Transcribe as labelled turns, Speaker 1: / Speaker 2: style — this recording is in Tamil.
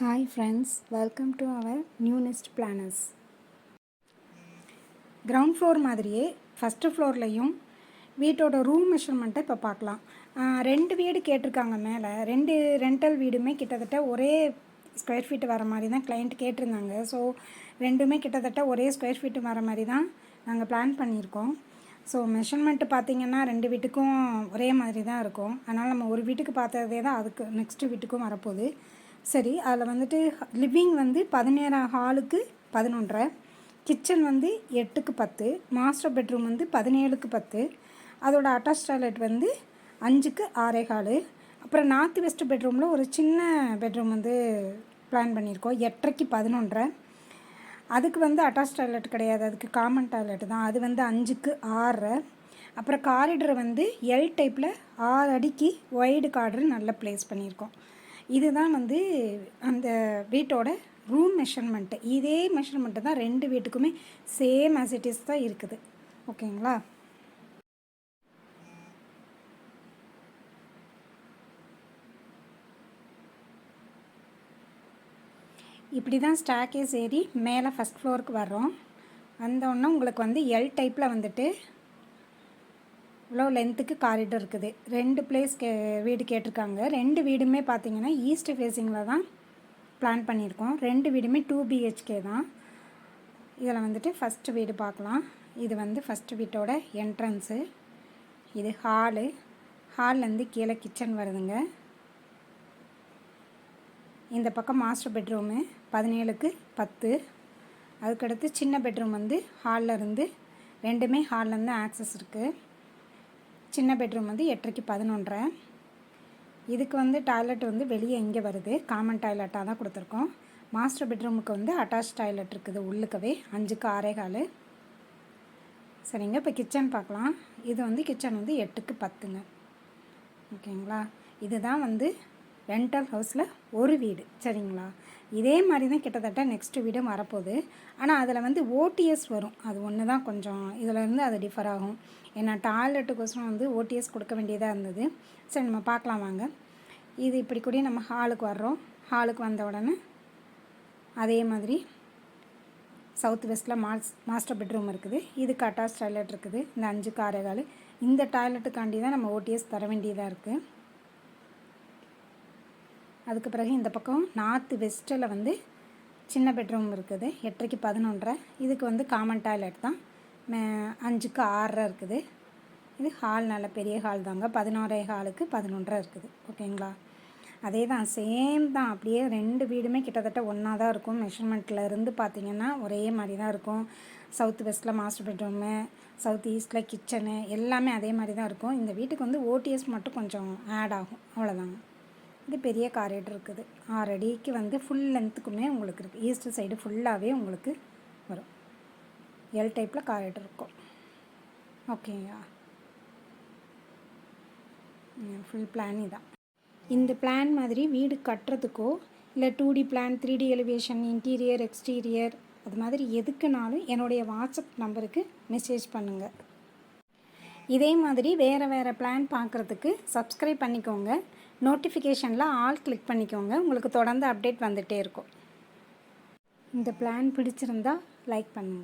Speaker 1: Hi friends welcome to our newest planners ground floor மாதிரியே ஃபஸ்ட்டு ஃப்ளோர்லேயும் வீட்டோட ரூம் மெஷர்மெண்ட்டை இப்போ பார்க்கலாம். ரெண்டு வீடு கேட்டிருக்காங்க மேலே. ரெண்டு ரெண்டல் வீடுமே கிட்டத்தட்ட ஒரே ஸ்கொயர் ஃபீட் வர மாதிரி தான் கிளைண்ட் கேட்டிருந்தாங்க. ஸோ ரெண்டுமே கிட்டத்தட்ட ஒரே ஸ்கொயர் ஃபீட் வர மாதிரி தான் நாங்கள் பிளான் பண்ணியிருக்கோம். ஸோ மெஷர்மெண்ட்டு பார்த்தீங்கன்னா ரெண்டு வீட்டுக்கும் ஒரே மாதிரி தான் இருக்கும். அதனால் நம்ம ஒரு வீட்டுக்கு பார்த்ததே தான் அதுக்கு நெக்ஸ்ட்டு வீட்டுக்கும் வரப்போகுது. சரி அதில் வந்துட்டு லிவிங் வந்து பதினேழாம் ஹாலுக்கு பதினொன்றரை கிச்சன் வந்து எட்டுக்கு பத்து மாஸ்டர் பெட்ரூம் வந்து பதினேழுக்கு பத்து அதோட அட்டாச் டாய்லெட் வந்து அஞ்சுக்கு ஆறே கால். அப்புறம் நார்த் வெஸ்ட் பெட்ரூமில் ஒரு சின்ன பெட்ரூம் வந்து பிளான் பண்ணியிருக்கோம் எட்டரைக்கு பதினொன்றரை. அதுக்கு வந்து அட்டாச் டாய்லெட் கிடையாது அதுக்கு காமன் டாய்லெட் தான் அது வந்து அஞ்சுக்கு ஆறரை. அப்புறம் காரிடர் வந்து எல் டைப்பில் ஆறு அடிக்கு ஒய்டு கார்டர் நல்ல ப்ளேஸ் பண்ணியிருக்கோம். இதுதான் வந்து அந்த வீட்டோட ரூம் மெஷர்மெண்ட்டு இதே மெஷர்மெண்ட்டு தான் ரெண்டு வீட்டுக்குமே சேம் ஆஸ் இட் இஸ் தான் இருக்குது. ஓகேங்களா? இப்படி தான் ஸ்டாக்கேஸ் ஏறி மேலே ஃபஸ்ட் ஃப்ளோருக்கு வர்றோம். வந்தோடனே உங்களுக்கு வந்து எல் டைப்பில் வந்துட்டு இவ்வளோ லென்த்துக்கு காரிடர் இருக்குது. ரெண்டு பிளேஸ் கே வீடு கேட்டிருக்காங்க. ரெண்டு வீடுமே பார்த்தீங்கன்னா ஈஸ்ட் ஃபேஸிங்கில் தான் பிளான் பண்ணியிருக்கோம். ரெண்டு வீடுமே டூ பிஹெச்கே தான். இதில் வந்துட்டு ஃபஸ்ட்டு வீடு பார்க்கலாம். இது வந்து ஃபஸ்ட்டு வீட்டோட என்ட்ரன்ஸு இது ஹாலு ஹால்லேருந்து கீழே கிச்சன் வருதுங்க. இந்த பக்கம் மாஸ்டர் பெட்ரூமு பதினேழுக்கு பத்து. அதுக்கடுத்து சின்ன பெட்ரூம் வந்து ஹாலில் இருந்து ரெண்டுமே ஹால்லேருந்து ஆக்சஸ் இருக்குது சின்ன பெட்ரூம் வந்து எட்டரைக்கு பதினொன்றரை. இதுக்கு வந்து டாய்லெட் வந்து வெளியே இங்கே வருது. காமன் டாய்லெட்டாக தான் கொடுத்துருக்கோம். மாஸ்டர் பெட்ரூமுக்கு வந்து அட்டாச் டாய்லெட் இருக்குது உள்ளுக்கவே. அஞ்சுக்கு ஆறே கால். சரிங்க இப்போ கிச்சன் பார்க்கலாம். இது வந்து கிச்சன் வந்து எட்டுக்கு பத்துங்க. ஓகேங்களா இதுதான் வந்து ரெண்டல் ஹவுஸில் ஒரு வீடு. சரிங்களா? இதே மாதிரி தான் கிட்டத்தட்ட நெக்ஸ்ட் வீடும் வரப்போகுது. ஆனால் அதில் வந்து ஓடிஎஸ் வரும். அது ஒன்று தான் கொஞ்சம் இதிலேருந்து அது டிஃபர் ஆகும். ஏன்னா டாய்லெட்டுக்கோசரம் வந்து ஓடிஎஸ் கொடுக்க வேண்டியதாக இருந்தது. சரி நம்ம பார்க்கலாம் வாங்க. இது இப்படி கூட நம்ம ஹாலுக்கு வர்றோம். ஹாலுக்கு வந்த உடனே அதே மாதிரி சவுத் வெஸ்ட்டில் மாஸ் மாஸ்டர் பெட்ரூம் இருக்குது. இதுக்கு அட்டாச் டாய்லெட் இருக்குது. இந்த அஞ்சு காரைகால் இந்த டாய்லெட்டுக்காண்டி தான் நம்ம ஓடிஎஸ் தர வேண்டியதாக இருக்குது அதுக்கு பிறகு இந்த பக்கம் நார்த்து வெஸ்ட்டில் வந்து சின்ன பெட்ரூம் இருக்குது. எட்டரைக்கு பதினொன்றரை. இதுக்கு வந்து காமன் டாய்லெட் தான். மே- அஞ்சுக்கு ஆறரை இருக்குது. இது ஹால் நல்ல பெரிய ஹால் தாங்க. பதினோரே ஹாலுக்கு பதினொன்றரை இருக்குது. ஓகேங்களா? அதே தான் சேம் தான். அப்படியே ரெண்டு வீடுமே கிட்டத்தட்ட ஒன்றா தான் இருக்கும். மெஷர்மெண்ட்டில் இருந்து பார்த்தீங்கன்னா ஒரே மாதிரி தான் இருக்கும். சவுத் வெஸ்ட்டில் மாஸ்டர் பெட்ரூமு சவுத் ஈஸ்ட்டில் கிச்சனு எல்லாமே அதே மாதிரி தான் இருக்கும். இந்த வீட்டுக்கு வந்து ஓடிஎஸ் மட்டும் கொஞ்சம் ஆட் ஆகும். அவ்வளோதாங்க இது பெரிய காரேட் இருக்குது. ஆறு அடிக்கு வந்து ஃபுல் லென்த்துக்குமே உங்களுக்கு இருக்குது ஈஸ்ட் சைடு ஃபுல்லாகவே உங்களுக்கு வரும். எல் டைப்பில் காரேட் இருக்கும். ஓகேங்களா ஃபுல் பிளான் இதான். இந்த பிளான் மாதிரி வீடு கட்டுறதுக்கோ இல்லை two D plan three D elevation interior exterior அது மாதிரி எதுக்குனாலும் என்னுடைய வாட்ஸ்அப் நம்பருக்கு மெசேஜ் பண்ணுங்கள் இதே மாதிரி வேறு வேறு பிளான் பார்க்குறதுக்கு சப்ஸ்கிரைப் பண்ணிக்கோங்க. நோட்டிஃபிகேஷனில் ஆல் கிளிக் பண்ணிக்கோங்க. உங்களுக்கு தொடர்ந்து அப்டேட் வந்துகிட்டே இருக்கும். இந்த பிளான் பிடிச்சிருந்தா லைக் பண்ணுங்கள்